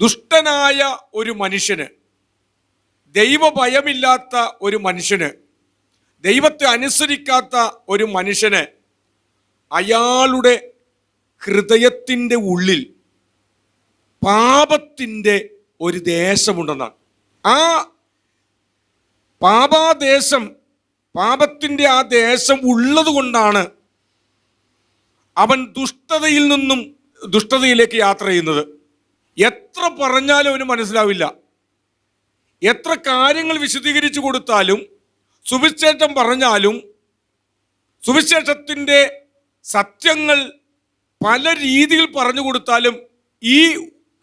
ദുഷ്ടനായ ഒരു മനുഷ്യന് ദൈവഭയമില്ലാത്ത ഒരു മനുഷ്യന് ദൈവത്തെ അനുസരിക്കാത്ത ഒരു മനുഷ്യന് അയാളുടെ ഹൃദയത്തിന്റെ ഉള്ളിൽ പാപത്തിന്റെ ഒരു ദേശമുണ്ടെന്നാണ്. ആ പാപാദേശം പാപത്തിന്റെ ആ ദേശം ഉള്ളത് കൊണ്ടാണ് അവൻ ദുഷ്ടതയിൽ നിന്നും ദുഷ്ടതയിലേക്ക് യാത്ര ചെയ്യുന്നത്. എത്ര പറഞ്ഞാലും അവന് മനസ്സിലാവില്ല. എത്ര കാര്യങ്ങൾ വിശദീകരിച്ചു കൊടുത്താലും സുവിശേഷം പറഞ്ഞാലും സുവിശേഷത്തിന്റെ സത്യങ്ങൾ പല രീതിയിൽ പറഞ്ഞു കൊടുത്താലും ഈ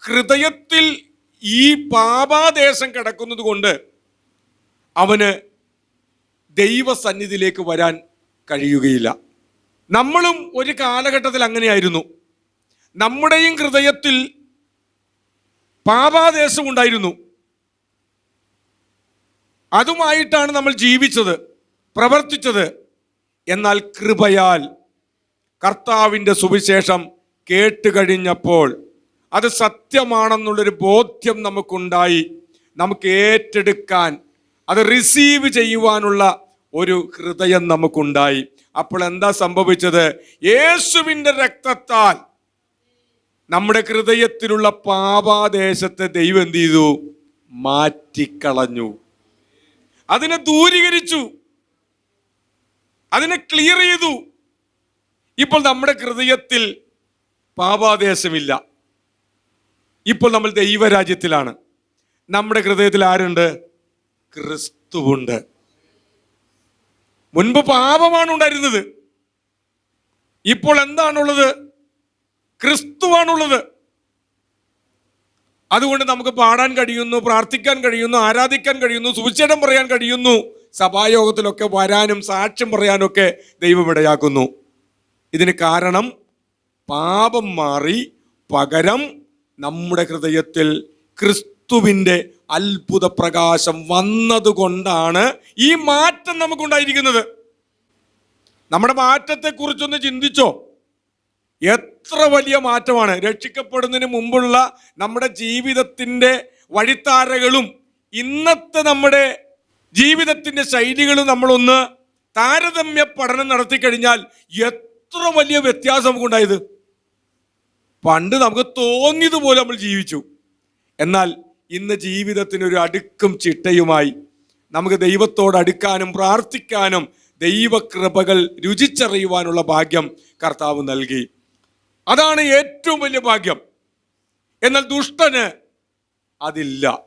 ഹൃദയത്തിൽ ഈ പാപാദേശം കിടക്കുന്നത് കൊണ്ട് അവന് ദൈവസന്നിധിയിലേക്ക് വരാൻ കഴിയുകയില്ല. നമ്മളും ഒരു കാലഘട്ടത്തിൽ അങ്ങനെയായിരുന്നു. നമ്മുടെയും ഹൃദയത്തിൽ പാപാദേശം ഉണ്ടായിരുന്നു. അതുമായിട്ടാണ് നമ്മൾ ജീവിച്ചത് പ്രവർത്തിച്ചത്. എന്നാൽ കൃപയാൽ കർത്താവിന്റെ സുവിശേഷം കേട്ട് കഴിഞ്ഞപ്പോൾ അത് സത്യമാണെന്നുള്ളൊരു ബോധ്യം നമുക്കുണ്ടായി. നമുക്ക് ഏറ്റെടുക്കാൻ അത് റിസീവ് ചെയ്യുവാനുള്ള ഒരു ഹൃദയം നമുക്കുണ്ടായി. അപ്പോൾ എന്താ സംഭവിച്ചത്? യേശുവിന്റെ രക്തത്താൽ നമ്മുടെ ഹൃദയത്തിലുള്ള പാപാദേശത്തെ ദൈവം എന്ത് ചെയ്തു? മാറ്റിക്കളഞ്ഞു. അതിനെ ദൂരീകരിച്ചു. അതിനെ ക്ലിയർ ചെയ്തു. ഇപ്പോൾ നമ്മുടെ ഹൃദയത്തിൽ പാപാദേശമില്ല. ഇപ്പോൾ നമ്മൾ ദൈവരാജ്യത്തിലാണ്. നമ്മുടെ ഹൃദയത്തിൽ ആരുണ്ട്? ക്രിസ്തുവുണ്ട്. മുൻപ് പാപമാണ് ഉണ്ടായിരുന്നത്. ഇപ്പോൾ എന്താണുള്ളത്? ക്രിസ്തുവാണുള്ളത്. അതുകൊണ്ട് നമുക്ക് പാടാൻ കഴിയുന്നു പ്രാർത്ഥിക്കാൻ കഴിയുന്നു ആരാധിക്കാൻ കഴിയുന്നു സുവിശേഷം പറയാൻ കഴിയുന്നു സഭായോഗത്തിലൊക്കെ വരാനും സാക്ഷ്യം പറയാനൊക്കെ ദൈവം ഇടയാക്കുന്നു. ഇതിന് കാരണം പാപം മാറി പകരം നമ്മുടെ ഹൃദയത്തിൽ ക്രിസ്തുവിന്റെ അത്ഭുത പ്രകാശം വന്നതുകൊണ്ടാണ് ഈ മാറ്റം നമുക്കുണ്ടായിരിക്കുന്നത്. നമ്മുടെ മാറ്റത്തെക്കുറിച്ചൊന്ന് ചിന്തിച്ചോ? എത്ര വലിയ മാറ്റമാണ്. രക്ഷിക്കപ്പെടുന്നതിന് മുമ്പുള്ള നമ്മുടെ ജീവിതത്തിന്റെ വഴിത്താരകളും ഇന്നത്തെ നമ്മുടെ ജീവിതത്തിന്റെ ശൈലികളും നമ്മളൊന്ന് താരതമ്യ പഠനം നടത്തി കഴിഞ്ഞാൽ എത്ര വലിയ വ്യത്യാസം നമുക്കുണ്ടായത്. പണ്ട് നമുക്ക് തോന്നിയതുപോലെ നമ്മൾ ജീവിച്ചു. എന്നാൽ ഇന്ന് ജീവിതത്തിനൊരു അടുക്കും ചിട്ടയുമായി നമുക്ക് ദൈവത്തോട് അടുക്കാനും പ്രാർത്ഥിക്കാനും ദൈവകൃപകൾ രുചിച്ചറിയുവാനുള്ള ഭാഗ്യം കർത്താവ് നൽകി. അതാണ് ഏറ്റവും വലിയ ഭാഗ്യം. എന്നാൽ ദുഷ്ടന് അതില്ല.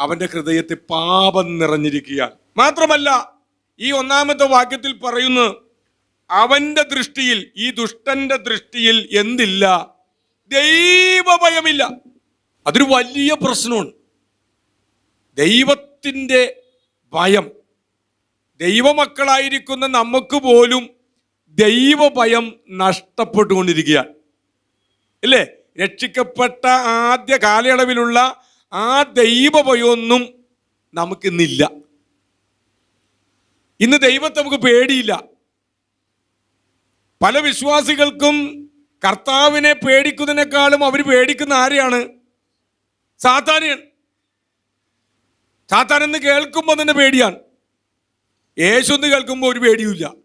അവന്റെ ഹൃദയത്തെ പാപം നിറഞ്ഞിരിക്കുകയാൽ മാത്രമല്ല ഈ ഒന്നാമത്തെ വാക്യത്തിൽ പറയുന്നു അവന്റെ ദൃഷ്ടിയിൽ ഈ ദുഷ്ടന്റെ ദൃഷ്ടിയിൽ എന്തില്ല? ദൈവഭയമില്ല. അതൊരു വലിയ പ്രശ്നമാണ്. ദൈവത്തിന്റെ ഭയം. ദൈവമക്കളായിരിക്കുന്ന നമുക്ക് പോലും ദൈവഭയം നഷ്ടപ്പെട്ടുകൊണ്ടിരിക്കുകയാണ്. ഇല്ലേ? രക്ഷിക്കപ്പെട്ട ആദ്യ കാലയളവിലുള്ള ആ ദൈവഭയമൊന്നും നമുക്കിന്നില്ല. ഇന്ന് ദൈവത്തെ നമുക്ക് പേടിയില്ല. പല വിശ്വാസികൾക്കും കർത്താവിനെ പേടിക്കുന്നതിനേക്കാളും അവർ പേടിക്കുന്ന ആരെയാണ്? സാത്താനെയാണ്. സാത്താൻ എന്ന് കേൾക്കുമ്പോൾ തന്നെ പേടിയാണ്. യേശു എന്ന് കേൾക്കുമ്പോൾ ഒരു പേടിയുമില്ല.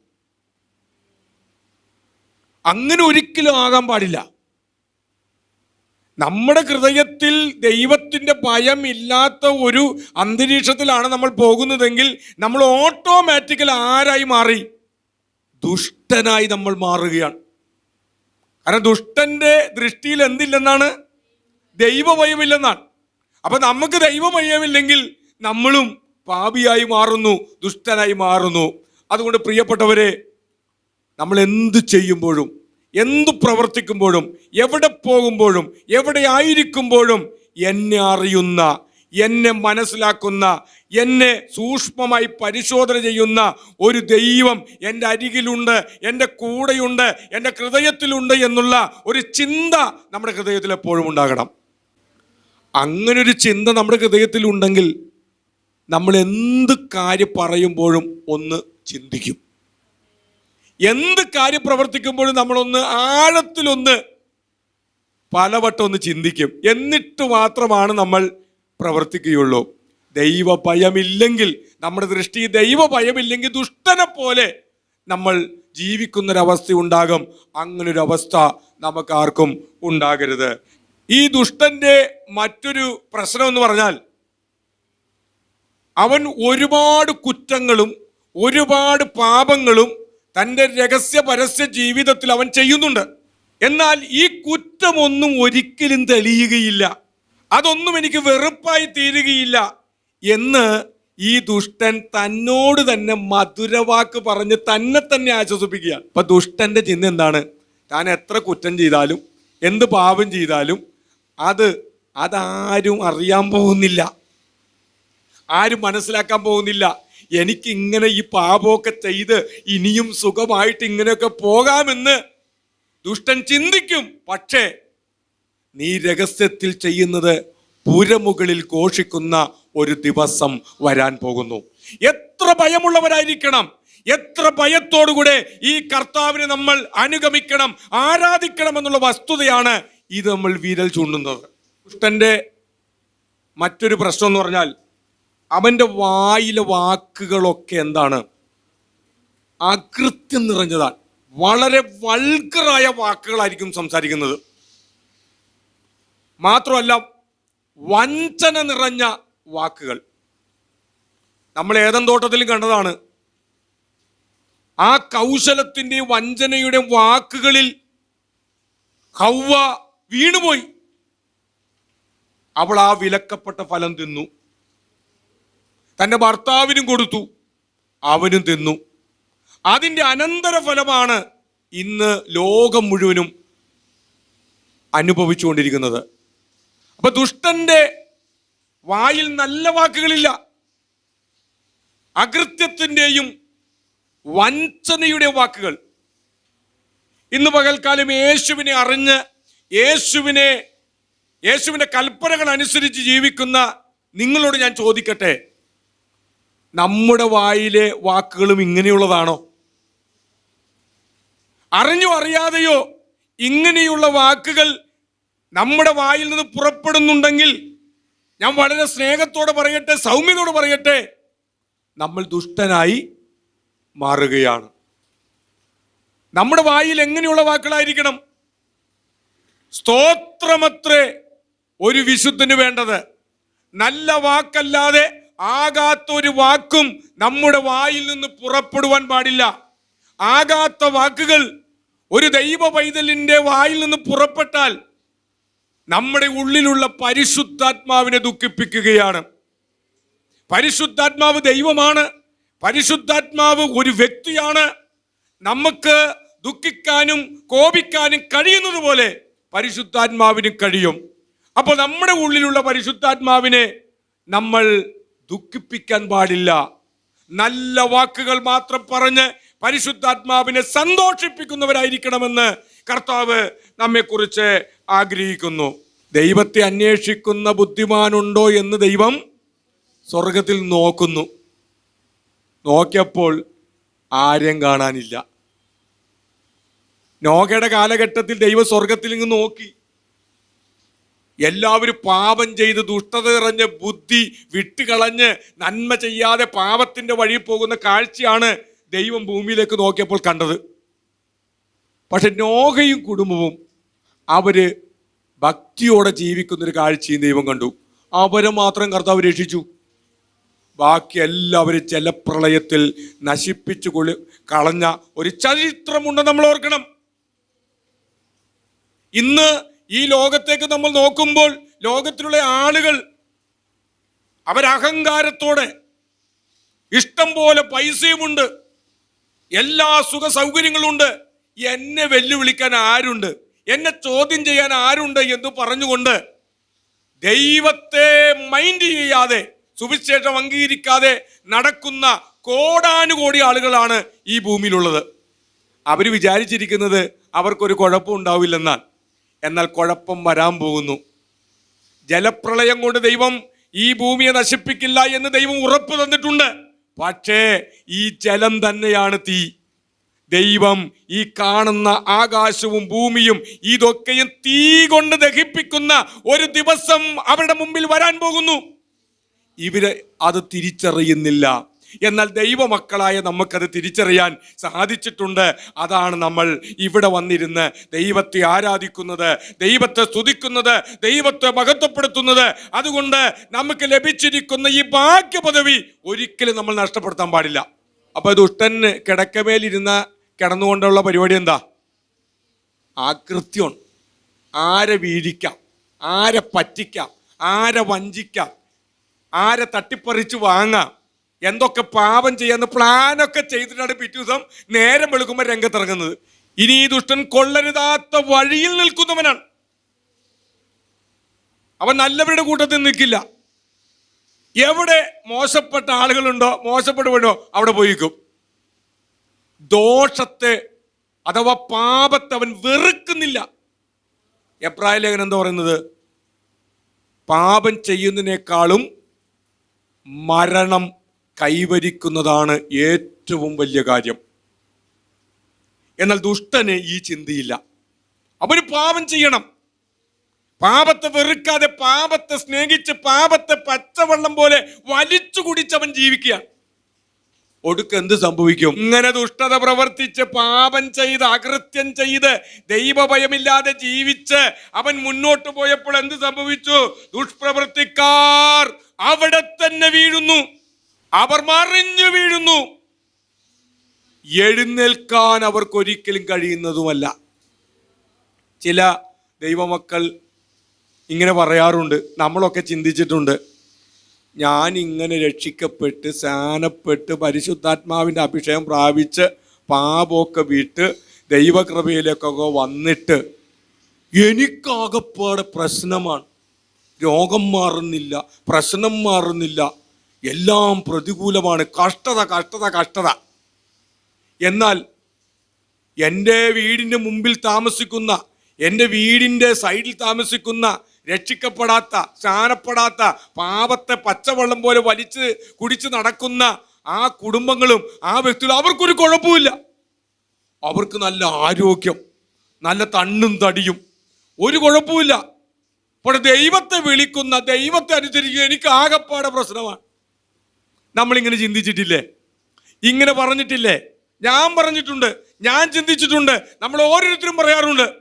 അങ്ങനെ ഒരിക്കലും ആകാൻ പാടില്ല. നമ്മുടെ ഹൃദയത്തിൽ ദൈവത്തിന്റെ ഭയം ഇല്ലാത്ത ഒരു അന്തരീക്ഷത്തിലാണ് നമ്മൾ പോകുന്നതെങ്കിൽ നമ്മൾ ഓട്ടോമാറ്റിക്കൽ ആരായി മാറി? ദുഷ്ടനായി നമ്മൾ മാറുകയാണ്. കാരണം ദുഷ്ടന്റെ ദൃഷ്ടിയിൽ എന്തില്ലെന്നാണ്? ദൈവഭയമില്ലെന്നാണ്. അപ്പം നമുക്ക് ദൈവഭയമില്ലെങ്കിൽ നമ്മളും പാപിയായി മാറുന്നു ദുഷ്ടനായി മാറുന്നു. അതുകൊണ്ട് പ്രിയപ്പെട്ടവരെ നമ്മൾ എന്ത് ചെയ്യുമ്പോഴും എന്ത് പ്രവർത്തിക്കുമ്പോഴും എവിടെ പോകുമ്പോഴും എവിടെ ആയിരിക്കുമ്പോഴും എന്നെ അറിയുന്ന എന്നെ മനസ്സിലാക്കുന്ന എന്നെ സൂക്ഷ്മമായി പരിശോധന ചെയ്യുന്ന ഒരു ദൈവം എന്റെ അരികിലുണ്ട് എന്റെ കൂടെയുണ്ട് എന്റെ ഹൃദയത്തിലുണ്ട് എന്നുള്ള ഒരു ചിന്ത നമ്മുടെ ഹൃദയത്തിൽ എപ്പോഴും ഉണ്ടാകണം. അങ്ങനെ ഒരു ചിന്ത നമ്മുടെ ഹൃദയത്തിലുണ്ടെങ്കിൽ നമ്മൾ എന്ത് കാര്യം പറയുമ്പോഴും ഒന്ന് ചിന്തിക്കും. എന്ത് കാര്യം പ്രവർത്തിക്കുമ്പോഴും നമ്മളൊന്ന് ആഴത്തിലൊന്ന് പലവട്ടം ഒന്ന് ചിന്തിക്കും. എന്നിട്ട് മാത്രമാണ് നമ്മൾ പ്രവർത്തിക്കുകയുള്ളൂ. ദൈവ ഭയമില്ലെങ്കിൽ നമ്മുടെ ദൃഷ്ടി ദൈവ ഭയമില്ലെങ്കിൽ ദുഷ്ടനെ പോലെ നമ്മൾ ജീവിക്കുന്നൊരവസ്ഥ ഉണ്ടാകും അങ്ങനൊരവസ്ഥ നമുക്കാർക്കും നമുക്ക് ഉണ്ടാകരുത്. ഈ ദുഷ്ടന്റെ മറ്റൊരു പ്രശ്നം എന്ന് പറഞ്ഞാൽ അവൻ ഒരുപാട് കുറ്റങ്ങളും ഒരുപാട് പാപങ്ങളും തന്റെ രഹസ്യ പരസ്യ ജീവിതത്തിൽ അവൻ ചെയ്യുന്നുണ്ട്. എന്നാൽ ഈ കുറ്റമൊന്നും ഒരിക്കലും തെളിയുകയില്ല. അതൊന്നും എനിക്ക് വെറുപ്പായി തീരുകയില്ല എന്ന് ഈ ദുഷ്ടൻ തന്നോട് തന്നെ മധുരവാക്ക് പറഞ്ഞ് തന്നെ തന്നെ ആശ്വസിപ്പിക്കുക അപ്പൊ ദുഷ്ടന്റെ ചിന്ത എന്താണ്? താൻ എത്ര കുറ്റം ചെയ്താലും എന്ത് പാപം ചെയ്താലും അത് അതാരും അറിയാൻ പോകുന്നില്ല. ആരും മനസ്സിലാക്കാൻ പോകുന്നില്ല. എനിക്ക് ഇങ്ങനെ ഈ പാപമൊക്കെ ചെയ്ത് ഇനിയും സുഖമായിട്ട് ഇങ്ങനെയൊക്കെ പോകാമെന്ന് ദുഷ്ടൻ ചിന്തിക്കും. പക്ഷേ നീ രഹസ്യത്തിൽ ചെയ്യുന്നത് പുരമുകളിൽ ഘോഷിക്കുന്ന ഒരു ദിവസം വരാൻ പോകുന്നു. എത്ര ഭയമുള്ളവരായിരിക്കണം. എത്ര ഭയത്തോടുകൂടെ ഈ കർത്താവിനെ നമ്മൾ അനുഗമിക്കണം ആരാധിക്കണം എന്നുള്ള വസ്തുതയാണ് ഇത് നമ്മൾ വിരൽ ചൂണ്ടുന്നത്. ദുഷ്ടന്റെ മറ്റൊരു പ്രശ്നം എന്ന് പറഞ്ഞാൽ അവന്റെ വായിലെ വാക്കുകളൊക്കെ എന്താണ്? അകൃത്യം നിറഞ്ഞതാണ്. വളരെ വൾഗറായ വാക്കുകളായിരിക്കും സംസാരിക്കുന്നത്. മാത്രമല്ല വഞ്ചന നിറഞ്ഞ വാക്കുകൾ. നമ്മൾ ഏതൻ തോട്ടത്തിലും കണ്ടതാണ്? ആ കൗശലത്തിന്റെയും വഞ്ചനയുടെയും വാക്കുകളിൽ ഹൗവ വീണുപോയി. അവൾ ആ വിലക്കപ്പെട്ട ഫലം തിന്നു. തന്റെ ഭർത്താവിനും കൊടുത്തു. അവനും തിന്നു. അതിന്റെ അനന്തരഫലമാണ് ഇന്ന് ലോകം മുഴുവനും അനുഭവിച്ചുകൊണ്ടിരിക്കുന്നത്. അപ്പൊ ദുഷ്ടന്റെ വായിൽ നല്ല വാക്കുകളില്ല. അകൃത്യത്തിന്റെയും വഞ്ചനയുടെ വാക്കുകൾ. ഇന്ന് പകൽക്കാലം യേശുവിനെ അറിഞ്ഞ് യേശുവിനെ യേശുവിന്റെ കൽപ്പനകൾ അനുസരിച്ച് ജീവിക്കുന്ന നിങ്ങളോട് ഞാൻ ചോദിക്കട്ടെ? നമ്മുടെ വായിലെ വാക്കുകളും ഇങ്ങനെയുള്ളതാണോ? അറിഞ്ഞോ അറിയാതെയോ ഇങ്ങനെയുള്ള വാക്കുകൾ നമ്മുടെ വായിൽ നിന്ന് പുറപ്പെടുന്നുണ്ടെങ്കിൽ ഞാൻ വളരെ സ്നേഹത്തോടെ പറയട്ടെ സൗമ്യതയോടെ പറയട്ടെ നമ്മൾ ദുഷ്ടനായി മാറുകയാണ്. നമ്മുടെ വായിൽ എങ്ങനെയുള്ള വാക്കുകളായിരിക്കണം? സ്തോത്രമത്രേ ഒരു വിശുദ്ധന് വേണ്ടത്. നല്ല വാക്കല്ലാതെ ആകാത്ത ഒരു വാക്കും നമ്മുടെ വായിൽ നിന്ന് പുറപ്പെടുവാൻ പാടില്ല. ആകാത്ത വാക്കുകൾ ഒരു ദൈവ പൈതലിന്റെ വായിൽ നിന്ന് പുറപ്പെട്ടാൽ നമ്മുടെ ഉള്ളിലുള്ള പരിശുദ്ധാത്മാവിനെ ദുഃഖിപ്പിക്കുകയാണ്. പരിശുദ്ധാത്മാവ് ദൈവമാണ്. പരിശുദ്ധാത്മാവ് ഒരു വ്യക്തിയാണ്. നമുക്ക് ദുഃഖിക്കാനും കോപിക്കാനും കഴിയുന്നത് പോലെ പരിശുദ്ധാത്മാവിനും കഴിയും. അപ്പോൾ നമ്മുടെ ഉള്ളിലുള്ള പരിശുദ്ധാത്മാവിനെ നമ്മൾ ദുഃഖിപ്പിക്കാൻ പാടില്ല. നല്ല വാക്കുകൾ മാത്രം പറഞ്ഞ് പരിശുദ്ധാത്മാവിനെ സന്തോഷിപ്പിക്കുന്നവരായിരിക്കണമെന്ന് കർത്താവ് നമ്മെക്കുറിച്ച് ആഗ്രഹിക്കുന്നു. ദൈവത്തെ അന്വേഷിക്കുന്ന ബുദ്ധിമാനുണ്ടോ എന്ന് ദൈവം സ്വർഗത്തിൽ നോക്കുന്നു. നോക്കിയപ്പോൾ ആരെയും കാണാനില്ല. നോകയുടെ കാലഘട്ടത്തിൽ ദൈവം സ്വർഗത്തിൽ ഇങ്ങ് നോക്കി. എല്ലാവരും പാപം ചെയ്ത് ദുഷ്ടത നിറഞ്ഞ് ബുദ്ധി വിട്ടുകളഞ്ഞ് നന്മ ചെയ്യാതെ പാപത്തിന്റെ വഴി പോകുന്ന കാഴ്ചയാണ് ദൈവം ഭൂമിയിലേക്ക് നോക്കിയപ്പോൾ കണ്ടത്. പക്ഷെ നോകയും കുടുംബവും അവർ ഭക്തിയോടെ ജീവിക്കുന്നൊരു കാഴ്ചയും ദൈവം കണ്ടു. അവരെ മാത്രം കർത്താവ് രക്ഷിച്ചു. ബാക്കി എല്ലാവരും ജലപ്രളയത്തിൽ നശിപ്പിച്ചു കൊളി കളഞ്ഞ ഒരു ചരിത്രമുണ്ട് നമ്മൾ ഓർക്കണം. ഇന്ന് ഈ ലോകത്തേക്ക് നമ്മൾ നോക്കുമ്പോൾ ലോകത്തിലുള്ള ആളുകൾ അവരഹങ്കാരത്തോടെ ഇഷ്ടം പോലെ പൈസയുമുണ്ട് എല്ലാ സുഖ സൗകര്യങ്ങളുമുണ്ട്. എന്നെ വെല്ലുവിളിക്കാൻ ആരുണ്ട്? എന്നെ ചോദ്യം ചെയ്യാൻ ആരുണ്ട് എന്ന് പറഞ്ഞുകൊണ്ട് ദൈവത്തെ മൈൻഡ് ചെയ്യാതെ സുവിശേഷം അംഗീകരിക്കാതെ നടക്കുന്ന കോടാനുകോടി ആളുകളാണ് ഈ ഭൂമിയിലുള്ളത്. അവർ വിചാരിച്ചിരിക്കുന്നത് അവർക്കൊരു കുഴപ്പം ഉണ്ടാവില്ലെന്നാൽ എന്നാൽ കുഴപ്പം വരാൻ പോകുന്നു. ജലപ്രളയം കൊണ്ട് ദൈവം ഈ ഭൂമിയെ നശിപ്പിക്കില്ല എന്ന് ദൈവം ഉറപ്പ് തന്നിട്ടുണ്ട്. പക്ഷേ ഈ ജലം തന്നെയാണ് തീ. ദൈവം ഈ കാണുന്ന ആകാശവും ഭൂമിയും ഇതൊക്കെയും തീ കൊണ്ട് ദഹിപ്പിക്കുന്ന ഒരു ദിവസം അവരുടെ മുമ്പിൽ വരാൻ പോകുന്നു. ഇവർ അത് തിരിച്ചറിയുന്നില്ല. എന്നാൽ ദൈവമക്കളായ നമുക്കത് തിരിച്ചറിയാൻ സാധിച്ചിട്ടുണ്ട്. അതാണ് നമ്മൾ ഇവിടെ വന്നിരുന്ന് ദൈവത്തെ ആരാധിക്കുന്നത് ദൈവത്തെ സ്തുതിക്കുന്നത് ദൈവത്തെ മഹത്വപ്പെടുത്തുന്നത്. അതുകൊണ്ട് നമുക്ക് ലഭിച്ചിരിക്കുന്ന ഈ ഭാഗ്യ പദവി ഒരിക്കലും നമ്മൾ നഷ്ടപ്പെടുത്താൻ പാടില്ല. അപ്പൊ ദുഷ്ടന് കിടക്കമേലിരുന്ന കിടന്നുകൊണ്ടുള്ള പരിപാടി എന്താ? ആകൃത്യമാണ് ആരെ വീഴിക്കാം? ആരെ പറ്റിക്കാം? ആരെ വഞ്ചിക്കാം? ആരെ തട്ടിപ്പറിച്ച് വാങ്ങാം? എന്തൊക്കെ പാപം ചെയ്യാന്ന് പ്ലാനൊക്കെ ചെയ്തിട്ടാണ് പിറ്റേ ദിവസം നേരം വെളുക്കുമ്പോൾ രംഗത്തിറങ്ങുന്നത്. ഇനി ഈ ദുഷ്ടൻ കൊള്ളരുതാത്ത വഴിയിൽ നിൽക്കുന്നവനാണ്. അവൻ നല്ലവരുടെ കൂട്ടത്തിൽ നിൽക്കില്ല. എവിടെ മോശപ്പെട്ട ആളുകളുണ്ടോ മോശപ്പെടുവനോ അവിടെ പോയിക്കും ദോഷത്തെ അഥവാ പാപത്തെ അവൻ വെറുക്കുന്നില്ല. എബ്രായ ലേഖനം എന്താ പറയുന്നത്? പാപം ചെയ്യുന്നതിനേക്കാളും മരണം കൈവരിക്കുന്നതാണ് ഏറ്റവും വലിയ കാര്യം. എന്നാൽ ദുഷ്ടന് ഈ ചിന്തയില്ല. അവന് പാപം ചെയ്യണം. പാപത്തെ വെറുക്കാതെ പാപത്തെ സ്നേഹിച്ച് പാപത്തെ പച്ചവെള്ളം പോലെ വലിച്ചു കുടിച്ചവൻ ജീവിക്കുകയാണ് ഒടുക്ക് എന്ത് സംഭവിക്കും? ഇങ്ങനെ ദുഷ്ടത പ്രവർത്തിച്ച് പാപം ചെയ്ത് അകൃത്യം ചെയ്ത് ദൈവഭയമില്ലാതെ ജീവിച്ച് അവൻ മുന്നോട്ട് പോയപ്പോൾ എന്ത് സംഭവിച്ചു? ദുഷ്പ്രവർത്തിക്കാർ അവിടെ തന്നെ വീഴുന്നു. അവർ മറിഞ്ഞു വീഴുന്നു. എഴുന്നേൽക്കാൻ അവർക്കൊരിക്കലും കഴിയുന്നതുമല്ല. ചില ദൈവമക്കൾ ഇങ്ങനെ പറയാറുണ്ട്. നമ്മളൊക്കെ ചിന്തിച്ചിട്ടുണ്ട് ഞാൻ ഇങ്ങനെ രക്ഷിക്കപ്പെട്ട് സ്നാനപ്പെട്ട് പരിശുദ്ധാത്മാവിന്റെ അഭിഷേകം പ്രാപിച്ച് പാപമൊക്കെ വിട്ട് ദൈവകൃപയിലേക്കൊക്കെ വന്നിട്ട് എനിക്കാകപ്പാടെ പ്രശ്നമാണ്. രോഗം മാറുന്നില്ല പ്രശ്നം മാറുന്നില്ല. എല്ലാം പ്രതികൂലമാണ്. കഷ്ടത കഷ്ടത കഷ്ടത. എന്നാൽ എന്റെ വീടിന്റെ മുമ്പിൽ താമസിക്കുന്ന എന്റെ വീടിന്റെ സൈഡിൽ താമസിക്കുന്ന രക്ഷിക്കപ്പെടാത്ത സ്നാനപ്പെടാത്ത പാപത്തെ പച്ചവെള്ളം പോലെ വലിച്ച് കുടിച്ച് നടക്കുന്ന ആ കുടുംബങ്ങളും ആ വ്യക്തികളും അവർക്കൊരു കുഴപ്പമില്ല അവർക്ക് നല്ല ആരോഗ്യം നല്ല തണ്ണും തടിയും. ഒരു കുഴപ്പമില്ല അപ്പോൾ ദൈവത്തെ വിളിക്കുന്ന ദൈവത്തെ അനുസരിക്കുക എനിക്ക് ആകപ്പാടെ പ്രശ്നമാണ്. നമ്മളിങ്ങനെ ചിന്തിച്ചിട്ടില്ലേ? ഇങ്ങനെ പറഞ്ഞിട്ടില്ലേ? ഞാൻ പറഞ്ഞിട്ടുണ്ട് ഞാൻ ചിന്തിച്ചിട്ടുണ്ട് നമ്മൾ ഓരോരുത്തരും പറയാറുണ്ട്.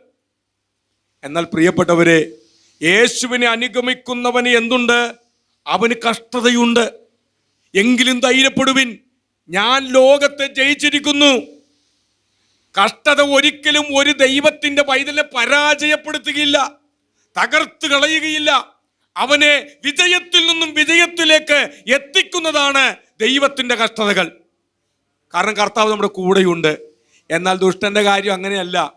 എന്നാൽ പ്രിയപ്പെട്ടവരെ യേശുവിനെ അനുഗമിക്കുന്നവന് എന്തുണ്ട്? അവന് കഷ്ടതയുണ്ട്. എങ്കിലും ധൈര്യപ്പെടുവിൻ ഞാൻ ലോകത്തെ ജയിച്ചിരിക്കുന്നു. കഷ്ടത ഒരിക്കലും ഒരു ദൈവത്തിന്റെ പൈതലെ പരാജയപ്പെടുത്തുകയില്ല തകർത്ത് കളയുകയില്ല. അവനെ വിജയത്തിൽ നിന്നും വിജയത്തിലേക്ക് എത്തിക്കുന്നതാണ് ദൈവത്തിന്റെ കഷ്ടതകൾ. കാരണം കർത്താവ് നമ്മുടെ കൂടെയുണ്ട്. എന്നാൽ ദുഷ്ടന്റെ കാര്യം അങ്ങനെയല്ല.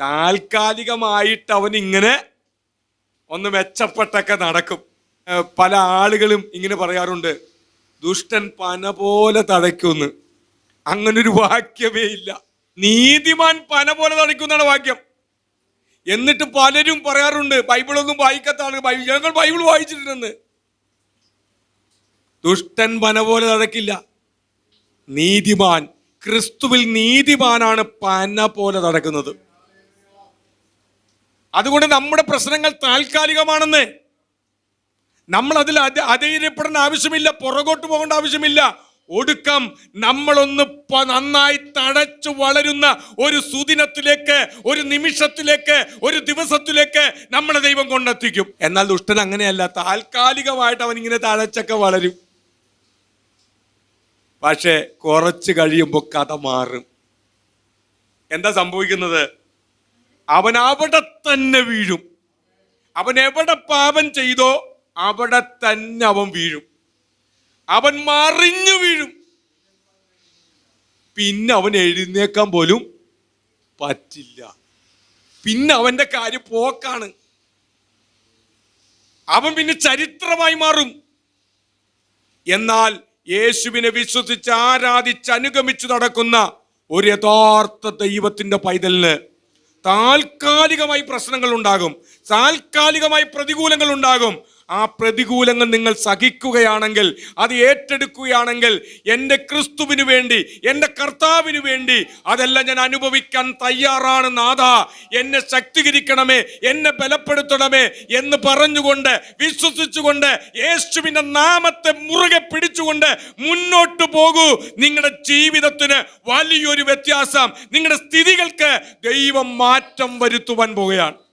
താൽക്കാലികമായിട്ട് അവൻ ഇങ്ങനെ ഒന്ന് മെച്ചപ്പെട്ടൊക്കെ നടക്കും. പല ആളുകളും ഇങ്ങനെ പറയാറുണ്ട്. ദുഷ്ടൻ പന പോലെ തടയ്ക്കുമെന്ന്. അങ്ങനൊരു വാക്യമേ ഇല്ല. നീതിമാൻ പന പോലെ തടയ്ക്കുന്നാണ് വാക്യം. എന്നിട്ട് പലരും പറയാറുണ്ട് ബൈബിളൊന്നും വായിക്കത്താണ് ബൈബിൾ. ഞങ്ങൾ ബൈബിൾ വായിച്ചിട്ടുണ്ടെന്ന്. ദുഷ്ടൻ പന പോലെ നടക്കില്ല. നീതിമാൻ ക്രിസ്തുവിൽ നീതിമാനാണ് പന പോലെ നടക്കുന്നത്. അതുകൊണ്ട് നമ്മുടെ പ്രശ്നങ്ങൾ താൽക്കാലികമാണെന്ന്. നമ്മൾ അതിൽ അധ- അധൈര്യപ്പെടേണ്ട ആവശ്യമില്ല പുറകോട്ട് പോകേണ്ട ആവശ്യമില്ല. ഒടുക്കം നമ്മളൊന്ന് നന്നായി തഴച്ചു വളരുന്ന ഒരു സുദിനത്തിലേക്ക് ഒരു നിമിഷത്തിലേക്ക് ഒരു ദിവസത്തിലേക്ക് നമ്മളെ ദൈവം കൊണ്ടെത്തിക്കും. എന്നാൽ ദുഷ്ടൻ അങ്ങനെയല്ല. താൽക്കാലികമായിട്ട് അവൻ ഇങ്ങനെ തഴച്ചൊക്കെ വളരും. പക്ഷേ കുറച്ച് കഴിയുമ്പോൾ കഥ മാറും. എന്താ സംഭവിക്കുന്നത്? അവൻ അവിടെ തന്നെ വീഴും. അവൻ എവിടെ പാപം ചെയ്തോ അവിടെ തന്നെ അവൻ വീഴും. അവൻ മറിഞ്ഞു വീഴും. പിന്നെ അവൻ എഴുന്നേക്കാൻ പോലും പറ്റില്ല. പിന്നെ അവന്റെ കാര്യം പോക്കാണ്. അവൻ പിന്നെ ചരിത്രമായി മാറും. എന്നാൽ യേശുവിനെ വിശ്വസിച്ച് ആരാധിച്ച് അനുഗമിച്ചു നടക്കുന്ന ഒരു യഥാർത്ഥ ദൈവത്തിന്റെ പൈതലിന് താൽക്കാലികമായി പ്രശ്നങ്ങൾ ഉണ്ടാകും താൽക്കാലികമായി പ്രതികൂലങ്ങൾ ഉണ്ടാകും ആ പ്രതികൂലങ്ങൾ നിങ്ങൾ സഹിക്കുകയാണെങ്കിൽ അത് ഏറ്റെടുക്കുകയാണെങ്കിൽ എന്റെ ക്രിസ്തുവിന് വേണ്ടി എന്റെ കർത്താവിന് വേണ്ടി അതെല്ലാം ഞാൻ അനുഭവിക്കാൻ തയ്യാറാണ് നാഥ. എന്നെ ശക്തീകരിക്കണമേ എന്നെ ബലപ്പെടുത്തണമേ എന്ന് പറഞ്ഞുകൊണ്ട് വിശ്വസിച്ചുകൊണ്ട് യേശുവിന്റെ നാമത്തെ മുറുകെ പിടിച്ചുകൊണ്ട് മുന്നോട്ട് പോകൂ. നിങ്ങളുടെ ജീവിതത്തിന് വലിയൊരു വ്യത്യാസം. നിങ്ങളുടെ സ്ഥിതികൾക്ക് ദൈവം മാറ്റം വരുത്തുവാൻ പോകുകയാണ്